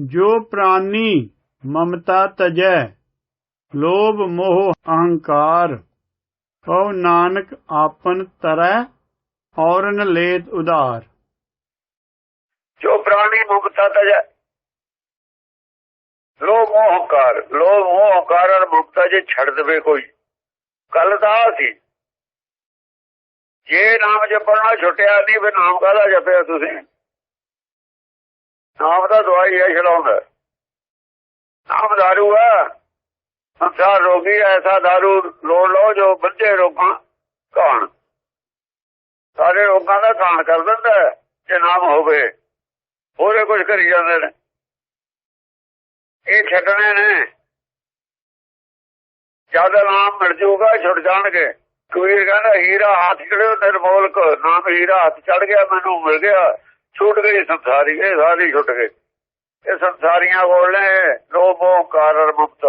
ਜੋ ਪ੍ਰਾਨੀ ਮਮਤਾ ਤਜੈ, ਲੋਭ ਮੋਹ ਅਹੰਕਾਰ, ਕਉ ਨਾਨਕ ਆਪਨ ਤਰੈ, ਔਰਨ ਲੇਤ ਉਧਾਰ। ਜੋ ਪ੍ਰਾਣੀ ਮੁਕਤਾ ਤਜੈ, ਲੋਭ ਮੋਹ ਹੰਕਾਰ ਲੋਭ ਮੋਹ ਹੰਕਾਰ ਔਰ ਮੁਕਤਾ ਜੇ ਛੱਡ ਦੇਵੇ ਕੋਈ ਕੱਲ ਤਾਂ ਸੀ। ਜੇ ਨਾਮ ਜਪਣਾ ਛੁੱਟਿਆ ਨਹੀਂ, ਫਿਰ ਨਾਮ ਕਾਹਦਾ ਜਪਿਆ ਤੁਸੀਂ? ਨਾਮ ਦਾ ਦਵਾਈ ਹੈ ਛਡਾਉਂਦਾ ਨਾਮ ਦਾਰੂ ਹੈ। ਸੰਸਾਰ ਰੋਗੀ ਐਸਾ ਦਾਰੂ ਲੋੜ ਲਓ ਜੋ ਬੱਚੇ ਰੋਗਾਂ ਕਾਣ। ਸਾਰੇ ਰੋਗਾਂ ਦਾ ਕਾਣ ਕਰ ਦਿੰਦਾ ਜੇ ਨਾਮ ਹੋਵੇ। ਹੋਰੇ ਕੁਝ ਕਰੀ ਜਾਂਦੇ ਨੇ। ਇਹ ਛੱਡਣੇ ਨੇ। ਜਦ ਨਾਮ ਮਿਲ ਜਾਊਗਾ ਛੁੱਟ ਜਾਣਗੇ। ਕਬੀਰ ਕਹਿੰਦਾ, ਹੀਰਾ ਹੱਥ ਚੜਿਓ ਨਿਰਮੋਲਕ ਨਾਮ ਹੀਰਾ ਹੱਥ ਚੜ ਗਿਆ, ਮੈਨੂੰ ਮਿਲ ਗਿਆ। ਛੁੱਟ ਗਈ ਸੰਸਾਰੀ, ਇਹ ਸਾਰੀ ਛੁੱਟ ਗਏ। ਇਹ ਸੰਸਾਰੀਆਂ ਕੋਲ ਨੇ ਕਾਰਰ ਮੁਕਤ।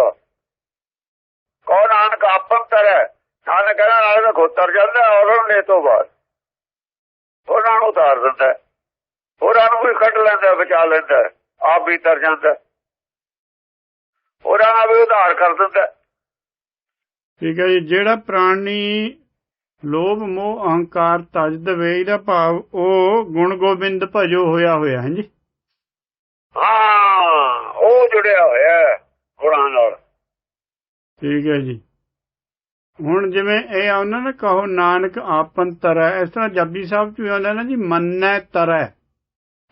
ਕੌਣ ਨਾਨਕ ਆਪਨ ਤਰੈ? ਨਾਨਕ ਕਹਿੰਦਾ, ਨਾਲ ਖੋਤਰ ਜਾਂਦਾ ਔਰ ਲੈ ਤੋਂ ਬਾਅਦ ਉਹਨਾਂ ਨੂੰ ਉਤਾਰ ਦਿੰਦਾ ਹੈ। ਨੂੰ ਵੀ ਕੱਢ ਲੈਂਦਾ, ਬਚਾ ਲੈਂਦਾ ਆਪ ਵੀ ਤਰ ਜਾਂਦਾ ਹੈ। ਹੋਰਾਂ ਦਾ ਵੀ ਉਧਾਰ ਕਰ ਦਿੰਦਾ ਠੀਕ ਹੈ ਜੀ, ਜਿਹੜਾ ਪ੍ਰਾਣੀ ਲੋਭ ਮੋਹ ਅਹੰਕਾਰ ਤਜ ਦਵੇ ਇਹਦਾ ਭਾਵ ਉਹ ਗੁਣ ਗੋਬਿੰਦ ਭਜੋ ਹੋਇਆ ਹੋਇਆ ਹੈ ਜੀ ਹਾਂ ਉਹ ਜੁੜਿਆ ਹੋਇਆ ਗੁਰਾਂ ਨਾਲ। ਠੀਕ ਹੈ ਜੀ। ਹੁਣ ਜਿਵੇਂ ਇਹ ਆਉਂਦਾ ਨਾ ਕਹੋ ਨਾਨਕ ਆਪਨ ਤਰੈ। ਇਸ ਤਰ੍ਹਾਂ ਜੱਬੀ ਸਾਹਿਬ ਚ ਆਉਂਦਾ ਨਾ ਜੀ ਮੰਨੈ ਤਰੈ।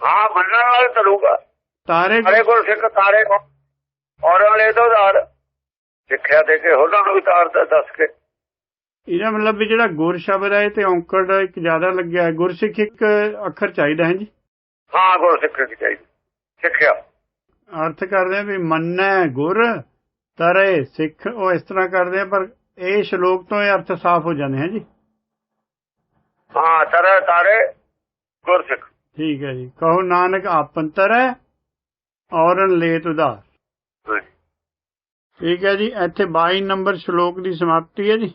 ਹਾਂ ਮੰਨਣ ਨਾਲ ਤਰੂਗਾ ਤਾਰੇ ਕੋਲ ਸਿੱਖ ਤਾਰੇ ਔਰਾਂ ਲੈ ਤੋਂ ਸਿੱਖਿਆ ਦੇ ਕੇ ਹੋਰਾਂ ਨੂੰ ਵੀ ਤਾਰਦਾ ਦੱਸ ਕੇ। ਇਹਦਾ ਮਤਲਬ ਵੀ ਜਿਹੜਾ ਗੁਰ ਸ਼ਬਦ ਹੈ ਤੇ ਔਂਕੜ ਇੱਕ ਜ਼ਿਆਦਾ ਲੱਗਿਆ ਹੈ। ਗੁਰਸਿੱਖ ਇੱਕ ਅੱਖਰ ਚਾਹੀਦਾ ਹੈ ਜੀ? ਹਾਂ ਕੋਲ ਸਿੱਖ ਕੀ ਚਾਹੀਦੀ। ਸਿੱਖਿਆ। ਅਰਥ ਕਰਦੇ ਆ ਵੀ ਮੰਨੈ ਗੁਰ ਤਰੇ ਸਿੱਖ। ਉਹ ਇਸ ਤਰ੍ਹਾਂ ਕਰਦੇ ਆ ਪਰ ਇਹ ਸ਼ਲੋਕ ਤੋਂ ਇਹ ਅਰਥ ਸਾਫ਼ ਹੋ ਜਾਂਦੇ ਹੈ ਜੀ। ਹਾਂ ਤਰੇ ਤਾਰੇ ਗੁਰ ਸਿੱਖ ਠੀਕ ਹੈ ਜੀ। ਕਹੋ ਨਾਨਕ ਆਪਨ ਤਰੈ ਔਰਨ ਲੇਤ ਹਾਂ। ਠੀਕ ਹੈ ਜੀ। ਇੱਥੇ 22 ਨੰਬਰ ਸ਼ਲੋਕ ਦੀ ਸਮਾਪਤੀ ਹੈ ਜੀ।